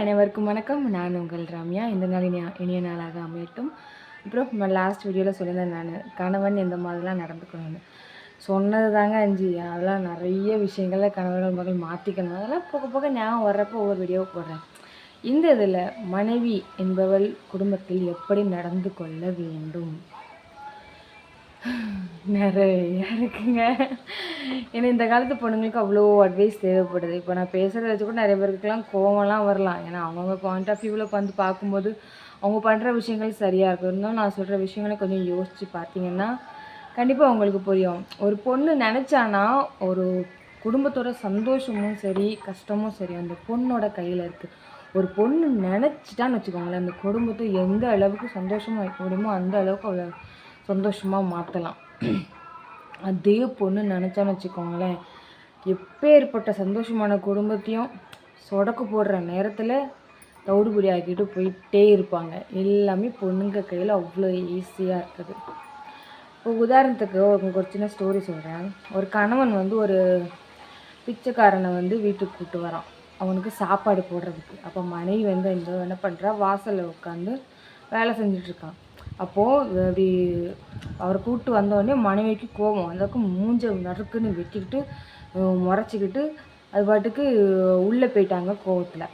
அனைவருக்கும் வணக்கம். நான் உங்கள் ரம்யா. இந்த நாள் இனிய இனிய நாளாக அமையட்டும். அப்புறம் நம்ம லாஸ்ட் வீடியோவில் சொல்லியிருந்தேன் நான் கணவன் இந்த மாதிரிலாம் நடந்துக்கணும்னு. சொன்னது தாங்க அஞ்சு. அதெல்லாம் நிறைய விஷயங்களில் கணவர்கள் மகள் மாற்றிக்கணும் அதெல்லாம் போக போக ஞாபகம் வர்றப்போ ஒவ்வொரு வீடியோவை போடுறேன். இந்த இதில் மனைவி என்பவள் குடும்பத்தில் எப்படி நடந்து கொள்ள வேண்டும்? நிறைய இருக்குங்க. ஏன்னா இந்த காலத்து பொண்ணுங்களுக்கு அவ்வளோ அட்வைஸ் தேவைப்படுது. இப்போ நான் பேசுகிறத வச்சு கூட நிறைய பேருக்குலாம் கோவம்லாம் வரலாம். ஏன்னா அவங்கவுங்க பாயிண்ட் ஆஃப் வியூவில் வந்து பார்க்கும்போது அவங்க பண்ணுற விஷயங்கள் சரியாக இருக்கும். இருந்தாலும் நான் சொல்கிற விஷயங்களை கொஞ்சம் யோசித்து பார்த்தீங்கன்னா கண்டிப்பாக உங்களுக்கு புரியும். ஒரு பொண்ணு நினச்சானா ஒரு குடும்பத்தோட சந்தோஷமும் சரி கஷ்டமும் சரி அந்த பொண்ணோட கையில் இருக்குது ஒரு பொண்ணு நினச்சிட்டான்னு வச்சுக்கோங்களேன் அந்த குடும்பத்தை எந்த அளவுக்கு சந்தோஷமாக வைக்க முடியுமோ அந்த அளவுக்கு அவ்வளோ சந்தோஷமாக மாற்றலாம் அதே பொண்ணு நினச்சான்னு வச்சுக்கோங்களேன் எப்பேற்பட்ட சந்தோஷமான குடும்பத்தையும் சொடக்கு போடுற நேரத்தில் தவிடுபடி ஆக்கிட்டு போயிட்டே இருப்பாங்க. எல்லாமே பொண்ணுங்க கையில் அவ்வளோ ஈஸியாக இருக்குது. இப்போ உதாரணத்துக்கு உங்களுக்கு ஒரு சின்ன ஸ்டோரி சொல்கிறேன் ஒரு கணவன் வந்து ஒரு பிச்சைக்காரனை வந்து வீட்டுக்கு கூப்பிட்டு வரான். அவனுக்கு சாப்பாடு போடுறதுக்கு. அப்போ மனைவி வந்து இந்த என்ன பண்ணுறா வாசலில் உட்காந்து வேலை செஞ்சிட்ருக்கான் அப்போது அப்படி அவரை கூப்பிட்டு வந்தோடனே மனைவிக்கு கோபம். அந்தக்கு மூஞ்ச நறுக்குன்னு வெட்டிக்கிட்டு முறைச்சிக்கிட்டு அது பாட்டுக்கு உள்ளே போயிட்டாங்க கோவத்தில்.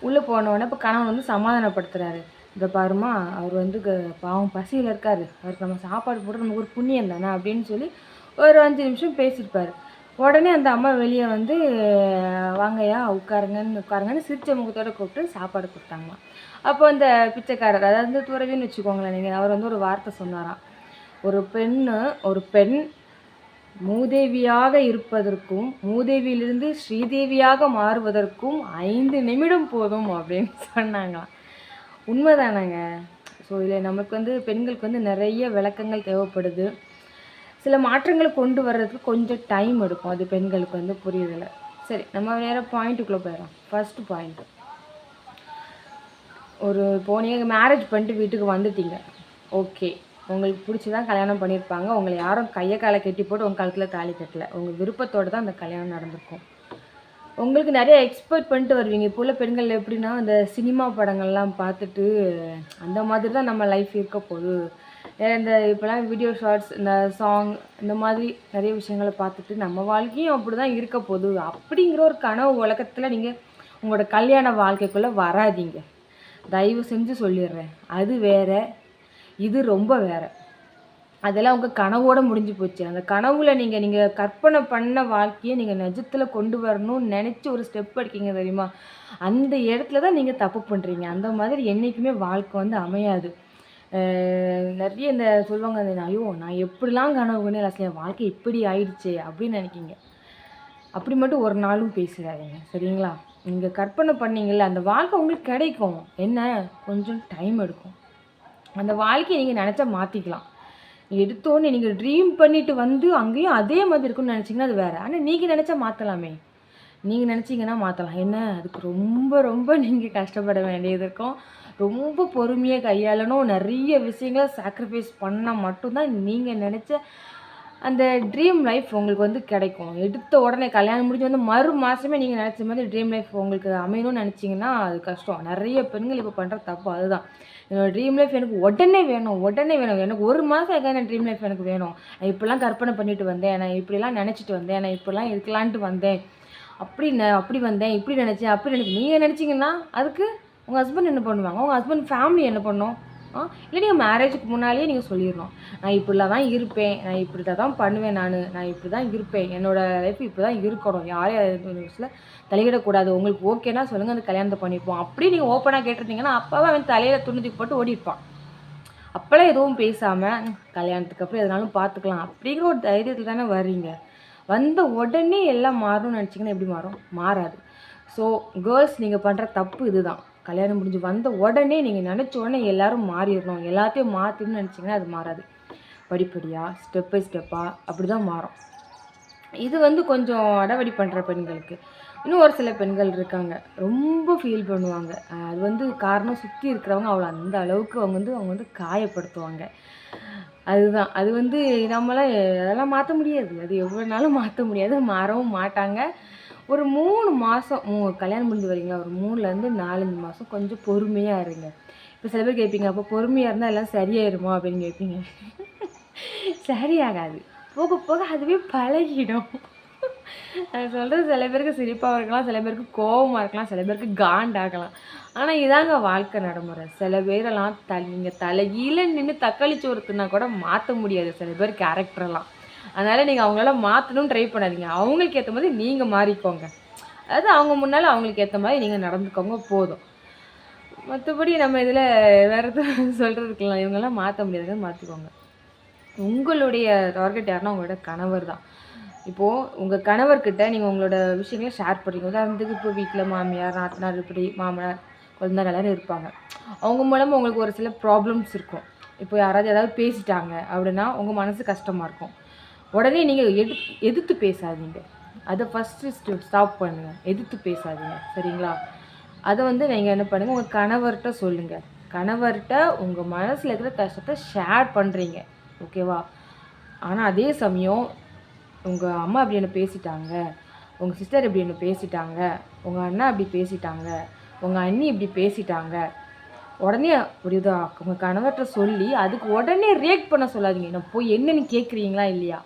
உள்ளே போனோடனே இப்போ கணவன் வந்து சமாதானப்படுத்துகிறாரு இந்த பாருமா அவர் வந்து க- பாவம் பசியில் இருக்காரு. அவருக்கு நம்ம சாப்பாடு போட்டு நமக்கு ஒரு புண்ணியம் தானே அப்படின்னு சொல்லி ஒரு அஞ்சு நிமிஷம் பேசியிருப்பார். உடனே அந்த அம்மா வெளியே வந்து வாங்கய்யா உட்காருங்கன்னு உட்காருங்கன்னு சிரிச்ச முகத்தோடு கூப்பிட்டு சாப்பாடு கொடுத்தாங்களாம். அப்போ அந்த பிச்சைக்காரர் அதாவது வந்து துறவின்னு வச்சுக்கோங்களேன் நீங்கள் அவர் வந்து ஒரு வார்த்தை சொன்னாராம். ஒரு பெண்ணு ஒரு பெண் மூதேவியாக இருப்பதற்கும் மூதேவியிலிருந்து ஸ்ரீதேவியாக மாறுவதற்கும் ஐந்து நிமிடம் போதும் அப்படின்னு சொன்னாங்களாம். உண்மைதானங்க. ஸோ இதில் நமக்கு வந்து பெண்களுக்கு வந்து நிறைய விளக்கங்கள் தேவைப்படுது. சில மாற்றங்களை கொண்டு வர்றதுக்கு கொஞ்சம் டைம் எடுக்கும். அது பெண்களுக்கு வந்து புரியுதில்லை சரி நம்ம வேறு பாயிண்ட்டுக்குள்ளே போயிடலாம். ஃபர்ஸ்ட் பாயிண்ட்டு ஒரு போனீங்க மேரேஜ் பண்ணிட்டு வீட்டுக்கு வந்துட்டீங்க. ஓகே உங்களுக்கு பிடிச்சி தான் கல்யாணம் பண்ணியிருப்பாங்க உங்களை யாரும் கையை காலை கட்டி போட்டு உங்கள் காலத்தில் தாலி கட்டலை. உங்கள் விருப்பத்தோடு தான் அந்த கல்யாணம் நடந்திருக்கும். உங்களுக்கு நிறைய எக்ஸ்பெக்ட் பண்ணிட்டு வருவீங்க. இப்போ உள்ள பெண்கள் எப்படின்னா அந்த சினிமா படங்கள்லாம் பார்த்துட்டு அந்த மாதிரி தான் நம்ம லைஃப் இருக்க போகுது. இந்த இப்போலாம் வீடியோ ஷார்ட்ஸ் இந்த சாங் இந்த மாதிரி நிறைய விஷயங்களை பார்த்துட்டு நம்ம வாழ்க்கையும் அப்படி தான் இருக்க போகுது. அப்படிங்கிற ஒரு கனவு உலகத்தில் நீங்கள் உங்களோட கல்யாண வாழ்க்கைக்குள்ளே வராதீங்க. தயவு செஞ்சு சொல்லிடுறேன். அது வேற இது ரொம்ப வேறு. அதெல்லாம் உங்கள் கனவோடு முடிஞ்சு போச்சு. அந்த கனவுல நீங்கள் நீங்கள் கற்பனை பண்ண வாழ்க்கையை நீங்கள் நிஜத்தில் கொண்டு வரணும்னு நினச்சி ஒரு ஸ்டெப் எடுக்கீங்க தெரியுமா? அந்த இடத்துல தான் நீங்கள் தப்பு பண்ணுறீங்க அந்த மாதிரி என்றைக்குமே வாழ்க்கை வந்து அமையாது. நிறைய இந்த சொல்லுவாங்க அந்த ஐயோ நான் எப்படிலாம் கனவு கண்டு லாஸ்ட் என் வாழ்க்கை இப்படி ஆயிடுச்சு அப்படின்னு நினைக்கிங்க. அப்படி மட்டும் ஒரு நாளும் பேசுகிறாதீங்க சரிங்களா? நீங்கள் கற்பனை பண்ணீங்கள்ல அந்த வாழ்க்கை உங்களுக்கு கிடைக்கும். என்ன? கொஞ்சம் டைம் எடுக்கும். அந்த வாழ்க்கையை நீங்கள் நினச்சா மாற்றிக்கலாம் எடுத்தோன்னே நீங்கள் ட்ரீம் பண்ணிட்டு வந்து அங்கேயும் அதே மாதிரி இருக்கும்னு நினச்சிங்கன்னா அது வேறு. ஆனால் நீங்கள் நினச்சா மாற்றலாமே நீங்கள் நினச்சிங்கன்னா மாற்றலாம் என்ன? அதுக்கு ரொம்ப ரொம்ப நீங்கள் கஷ்டப்பட வேண்டியது இருக்கும். ரொம்ப பொறுமையாக கையாளணும். நிறைய விஷயங்களை சாக்ரிஃபைஸ் பண்ணால் மட்டும்தான் நீங்கள் நினச்ச அந்த ட்ரீம் லைஃப் உங்களுக்கு வந்து கிடைக்கும். எடுத்த உடனே கல்யாணம் முடிஞ்சு வந்து மறு மாதமே நீங்கள் நினச்ச மாதிரி ட்ரீம் லைஃப் உங்களுக்கு அமையணும்னு நினச்சிங்கன்னா அது கஷ்டம். நிறைய பெண்கள் இப்போ பண்ணுற தப்பு அதுதான். என்னோடய ட்ரீம் லைஃப் எனக்கு உடனே வேணும் உடனே வேணும். எனக்கு ஒரு மாதம் ஆகாத ட்ரீம் லைஃப் எனக்கு வேணும். நான் இப்படிலாம் கற்பனை பண்ணிட்டு வந்தேன். நான் இப்படிலாம் நினச்சிட்டு வந்தேன். நான் இப்படிலாம் இருக்கலான்ட்டு வந்தேன். அப்படி ந- அப்படி வந்தேன். இப்படி நினச்சேன். அப்படி நினச்சி நீங்கள் நினச்சிங்கன்னா அதுக்கு உங்கள் ஹஸ்பண்ட் என்ன பண்ணுவாங்க? உங்கள் ஹஸ்பண்ட் ஃபேமிலி என்ன பண்ணும்? ஆ இல்லை நீங்கள் மேரேஜுக்கு முன்னாலேயே நீங்கள் சொல்லிடணும். நான் இப்படிலாம் தான் இருப்பேன் நான் இப்படி தான் பண்ணுவேன் நான். நான் இப்படி தான் இருப்பேன். என்னோடய லைஃப் இப்படி தான் இருக்கணும். யாரையும் நியூஸில் தலையிடக்கூடாது. உங்களுக்கு ஓகேனா சொல்லுங்கள் அந்த கல்யாணத்தை பண்ணிப்போம். அப்படி நீங்கள் ஓப்பனாக கேட்டிருந்தீங்கன்னா அப்பாவே அவன் தலையில் துணிச்சுக்கு போட்டு ஓடிப்பான் அப்போல்லாம் எதுவும் பேசாமல் கல்யாணத்துக்கு அப்புறம் எதனாலும் பார்த்துக்கலாம். அப்படிங்கிற ஒரு தைரியத்தில் தானே வர்றீங்க. வந்த உடனே எல்லாம் மாறணும்னு நினச்சிங்கன்னா எப்படி மாறும்? மாறாது. ஸோ கேர்ள்ஸ் நீங்கள் பண்ணுற தப்பு இதுதான். கல்யாணம் முடிஞ்சு வந்த உடனே நீங்கள் நினச்ச உடனே எல்லாரும் மாறிடணும். எல்லாத்தையும் மாற்றணும்னு நினச்சிங்கன்னா அது மாறாது. படிப்படியாக ஸ்டெப் பை ஸ்டெப்பாக அப்படி தான் மாறும். இது வந்து கொஞ்சம் அடவடி பண்ணுற பெண்களுக்கு. இன்னும் ஒரு சில பெண்கள் இருக்காங்க. ரொம்ப ஃபீல் பண்ணுவாங்க. அது வந்து காரணம் சுற்றி இருக்கிறவங்க அவ்வளோ அந்த அளவுக்கு அவங்க வந்து அவங்க வந்து காயப்படுத்துவாங்க. அதுதான். அது வந்து நம்மளாம் அதெல்லாம் மாற்ற முடியாது. அது எவ்வளோ நாளும் மாற்ற முடியாது. மாறவும் மாட்டாங்க. ஒரு மூணு மாதம் மூ கல்யாணம் முடிஞ்சு வரீங்களா ஒரு மூணுலேருந்து நாலஞ்சு மாதம் கொஞ்சம் பொறுமையாக இருங்க. இப்போ சில பேர் கேட்பீங்க அப்போ பொறுமையாக இருந்தால் எல்லாம் சரியாயிருமா அப்படின்னு கேட்பீங்க. சரியாகாது. போக போக அதுவே பழகிடும். நான் சொல்கிறது சில பேருக்கு சிரிப்பாக இருக்கலாம் சில பேருக்கு கோபமாக இருக்கலாம் சில பேருக்கு காண்டாகலாம். ஆனால் இதாங்க வாழ்க்கை நடைமுறை. சில பேரெல்லாம் த நீங்கள் தலையில நின்று தக்காளி சோறுத்துனா கூட மாற்ற முடியாது. சில பேர் கேரக்டரெல்லாம் அதனால் நீங்கள் அவங்களால மாற்றணும்னு ட்ரை பண்ணாதீங்க. அவங்களுக்கு ஏற்ற மாதிரி நீங்கள் மாறிக்கோங்க. அதாவது அவங்க முன்னால் அவங்களுக்கு ஏற்ற மாதிரி நீங்கள் நடந்துக்கோங்க போதும். மற்றபடி நம்ம இதில் வேறு எதுவும் சொல்கிறதுக்கலாம் இவங்கெல்லாம் மாற்ற முடியாதுங்க மாற்றிக்கோங்க உங்களுடைய டார்கெட் யாருன்னா உங்களோட கணவர் தான். இப்போது உங்கள் கணவர்கிட்ட நீங்கள் உங்களோட விஷயங்களை ஷேர் பண்ணுறீங்க உதாரணத்துக்கு இப்போ வீட்டில் மாமியார் நாத்தனார் இப்படி மாமனார் குழந்தை எல்லாரும் இருப்பாங்க. அவங்க மூலமாக உங்களுக்கு ஒரு சில ப்ராப்ளம்ஸ் இருக்கும். இப்போ யாராவது ஏதாவது பேசிட்டாங்க அப்படின்னா உங்கள் மனசு கஷ்டமாக இருக்கும். உடனே நீங்கள் எடு எதிர்த்து பேசாதீங்க. அதை ஃபஸ்ட்டு ஸ்டாப் பண்ணுங்கள் எதிர்த்து பேசாதீங்க. சரிங்களா? அதை வந்து நீங்கள் என்ன பண்ணுங்கள் உங்கள் கணவர்கிட்ட சொல்லுங்கள் கணவர்கிட்ட உங்கள் மனசில் இருக்கிற கஷ்டத்தை ஷேர் பண்ணுறீங்க ஓகேவா ஆனால் அதே சமயம் உங்கள் அம்மா இப்படி என்ன பேசிட்டாங்க? உங்கள் சிஸ்டர் இப்படி என்ன பேசிட்டாங்க? உங்கள் அண்ணா இப்படி பேசிட்டாங்க? உங்கள் அண்ணி இப்படி பேசிட்டாங்க? உடனே ஒரு உங்கள் கணவர்கிட்ட சொல்லி அதுக்கு உடனே ரியாக்ட் பண்ண சொல்லாதீங்க. நான் போய் என்னன்னு கேட்குறீங்களா இல்லையா?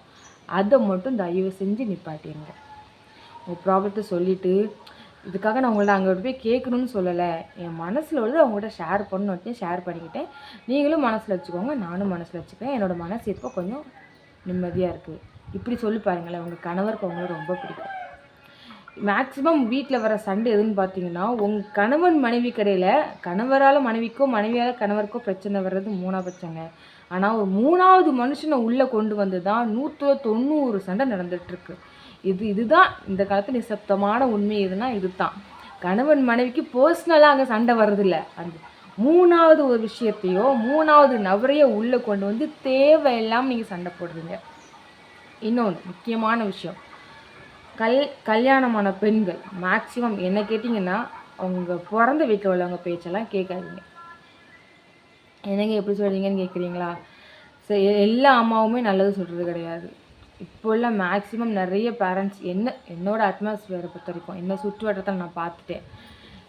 அதை மட்டும் தயவு செஞ்சு நிப்பாட்டிடுங்க உங்கள் ப்ராப்ளத்தை சொல்லிவிட்டு இதுக்காக நான் உங்கள்ட்ட அங்கே போய் கேட்கணும்னு சொல்லலை. என் மனசில் உள்ளது அவங்கள்ட்ட ஷேர் பண்ணணும் ஷேர் பண்ணிக்கிட்டேன். நீங்களும் மனசில் வச்சுக்கோங்க நானும் மனசில் வச்சுக்கிறேன். என்னோடய மனசு இப்போ கொஞ்சம் நிம்மதியாக இருக்குது இப்படி சொல்லி பாருங்களேன் உங்கள் கணவருக்கு அவங்கள ரொம்ப பிடிக்கும். மேக்ஸிமம் வீட்டில் வர சண்டை எதுன்னு பார்த்தீங்கன்னா உங்கள் கணவன் மனைவி கடையில் கணவரால் மனைவிக்கோ மனைவியால் கணவருக்கோ பிரச்சனை வர்றது மூணா பட்சங்க ஆனால் ஒரு மூணாவது மனுஷனை உள்ளே கொண்டு வந்து தான் நூற்று தொண்ணூறு சண்டை நடந்துகிட்ருக்கு இது இதுதான் இந்த காலத்து நிசப்தமான உண்மை எதுனா இதுதான். கணவன் மனைவிக்கு பர்சனலாக அங்கே சண்டை வர்றதில்ல. அந்த மூணாவது ஒரு விஷயத்தையோ மூணாவது நபரையோ உள்ளே கொண்டு வந்து தேவையில்லாமல் நீங்கள் சண்டை போடுறீங்க. இன்னொன்று முக்கியமான விஷயம். கல் கல்யாணமான பெண்கள் மேக்சிமம் என்ன கேட்டிங்கன்னா அவங்க பிறந்த வீட்டில் உள்ளவங்க பேச்செல்லாம் கேட்காதீங்க. என்னங்க எப்படி சொல்கிறீங்கன்னு கேட்குறீங்களா? சரி எல்லா அம்மாவுமே நல்லது சொல்கிறது கிடையாது. இப்போ உள்ள மேக்ஸிமம் நிறைய பேரண்ட்ஸ் என்ன என்னோடய அட்மாஸ்பியரை பொறுத்த வரைக்கும் என்ன சுற்றுவட்டத்தில் நான் பார்த்துட்டேன்.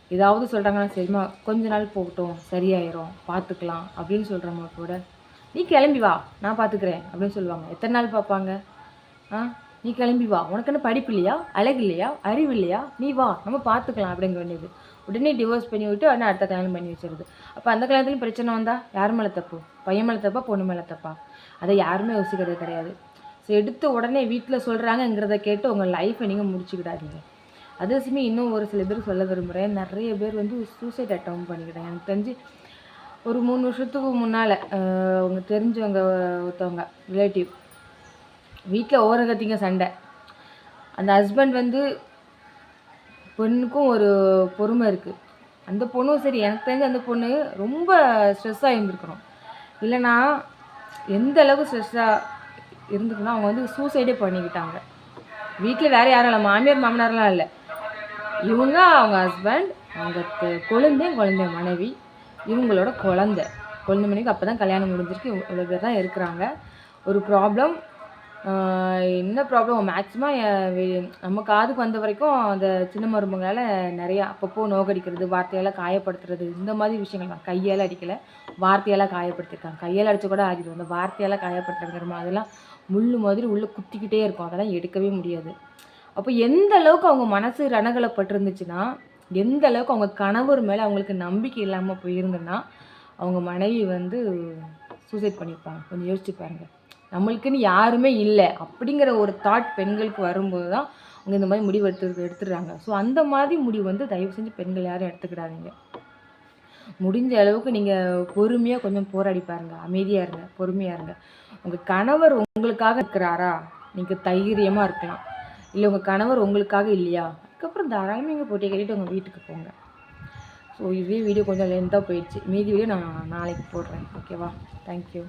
ஏதாவது சொல்கிறாங்கன்னா சரிம்மா கொஞ்ச நாள் போகட்டும் சரியாயிரும் பார்த்துக்கலாம் அப்படின்னு சொல்கிறவங்க கூட நீ கிளம்பி வா நான் பார்த்துக்கிறேன் அப்படின்னு சொல்லுவாங்க. எத்தனை நாள் பார்ப்பாங்க? ஆ? நீ கிளம்பி வா. உனக்கு என்ன படிப்பு இல்லையா? அழகு இல்லையா? அறிவு இல்லையா? நீ வா. நம்ம பார்த்துக்கலாம் அப்படிங்க வேண்டியது. உடனே டிவோர்ஸ் பண்ணி விட்டு உடனே அடுத்த கல்யாணம் பண்ணி வச்சிருது. அப்போ அந்த கல்யாணத்துலையும் பிரச்சனை வந்தால் யார் மேலே தப்பு? பையன் மேலே தப்பா பொண்ணு மேலே தப்பா? அதை யாருமே யோசிக்கிறது கிடையாது. ஸோ எடுத்து உடனே வீட்டில் சொல்கிறாங்கங்கிறத கேட்டு உங்கள் லைஃப்பை நீங்கள் முடிச்சுக்கிடாதீங்க. அதே சமயம் இன்னும் ஒரு சில பேர் சொல்ல விரும்புகிறேன் நிறைய பேர் வந்து சூசைட் அட்டம் பண்ணிக்கிட்டாங்க. எனக்கு தெரிஞ்சு ஒரு மூணு வருஷத்துக்கு முன்னால் அவங்க தெரிஞ்சவங்க ஒருத்தவங்க ரிலேட்டிவ் வீட்டில் ஓரகத்திங்க சண்டை. அந்த ஹஸ்பண்ட் வந்து பெண்ணுக்கும் ஒரு பொறுமை இருக்குது அந்த பொண்ணும் சரி எனக்கு தெரிஞ்ச அந்த பொண்ணு ரொம்ப ஸ்ட்ரெஸ்ஸாக இருந்திருக்கணும். இல்லைனா எந்த அளவுக்கு ஸ்ட்ரெஸ்ஸாக இருந்துக்கணும் அவங்க வந்து சூசைடே பண்ணிக்கிட்டாங்க. வீட்டில் வேறு யாரும் இல்லை மாமியார் மாமனார்லாம் இல்லை. இவங்க அவங்க ஹஸ்பண்ட் அவங்க குழந்தை குழந்தை மனைவி இவங்களோட குழந்த. குழந்தை மனைவிக்கு அப்போ தான் கல்யாணம் முடிஞ்சிருக்கு இவ்வளோ பேர் தான் இருக்கிறாங்க. ஒரு ப்ராப்ளம் என்ன ப்ராப்ளம் மேக்ஸிமம் நம்ம காதுக்கு வந்த வரைக்கும் அந்த சின்ன மருமங்களால் நிறையா அப்பப்போ நோகடிக்கிறது வார்த்தையால் காயப்படுத்துறது இந்த மாதிரி விஷயங்கள் தான். கையால் அடிக்கலை வார்த்தையால் காயப்படுத்திருக்காங்க. கையால் அடித்து கூட ஆகிடும். அந்த வார்த்தையால் காயப்படுத்துறங்கிற அதெல்லாம் முள் மாதிரி உள்ளே குத்திக்கிட்டே இருக்கும். அதெல்லாம் எடுக்கவே முடியாது. அப்போ எந்த அளவுக்கு அவங்க மனசு ரணகலப்பட்டிருந்துச்சுன்னா எந்த அளவுக்கு அவங்க கணவர் மேலே அவங்களுக்கு நம்பிக்கை இல்லாமல் போயிருந்துன்னா அவங்க மனைவி வந்து சூசைட் பண்ணியிருப்பாங்க. கொஞ்சம் யோசிச்சு பாருங்கள் நம்மளுக்குன்னு யாருமே இல்லை அப்படிங்கிற ஒரு தாட் பெண்களுக்கு வரும்போது தான் அவங்க இந்த மாதிரி முடிவு எடுத்து எடுத்துடுறாங்க. ஸோ அந்த மாதிரி முடிவு வந்து தயவு செஞ்சு பெண்கள் யாரும் எடுத்துக்கிடாதீங்க. முடிஞ்ச அளவுக்கு நீங்கள் பொறுமையாக கொஞ்சம் போராடி பாருங்கள் அமைதியாக இருங்க பொறுமையாக இருங்க. உங்கள் கணவர் உங்களுக்காக இருக்கிறாரா? நீங்கள் தைரியமாக இருக்கலாம். இல்லை உங்கள் கணவர் உங்களுக்காக இல்லையா? அதுக்கப்புறம் தாராளமாக நீங்கள் போட்டி கட்டிட்டு உங்கள் வீட்டுக்கு போங்க. ஸோ இதே வீடியோ கொஞ்சம் லென்த்தாக போயிடுச்சு. மீதி வீடியோ நான் நாளைக்கு போடுறேன். ஓகேவா தேங்க்யூ